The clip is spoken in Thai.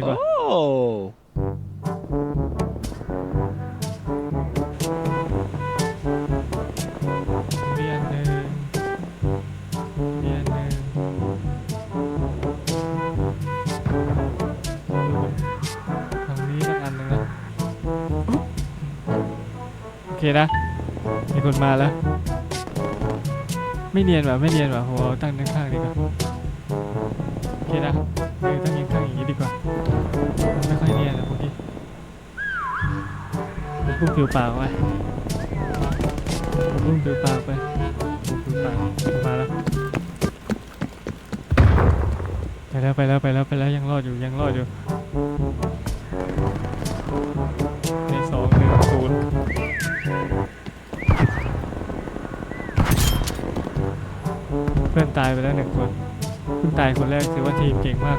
ดีกว่าโอ้มีอันหนึ่งมีอันหนึ่งทางนี้สักอันหนึ่งนะ โอเคนะ มีคนมาแล้ว ไม่เนียนว่ะไม่เนียนว่ะผมเอาตั้งด้านข้างดีกว่า โอเคนะเออตั้งยิงข้าง พุ่งผิวปากไปพุ่งผิวปากไปพุ่งผิวปากมาแล้วไปแล้วไปแล้วไปแล้วไปแล้วยังรอดอยู่ยังรอดอยู่ในสองหนึ่งศูนย์เพื่อนตายไปแล้วหนึ่งคนเพิ่งตายคนแรกถือว่าทีมเก่งมาก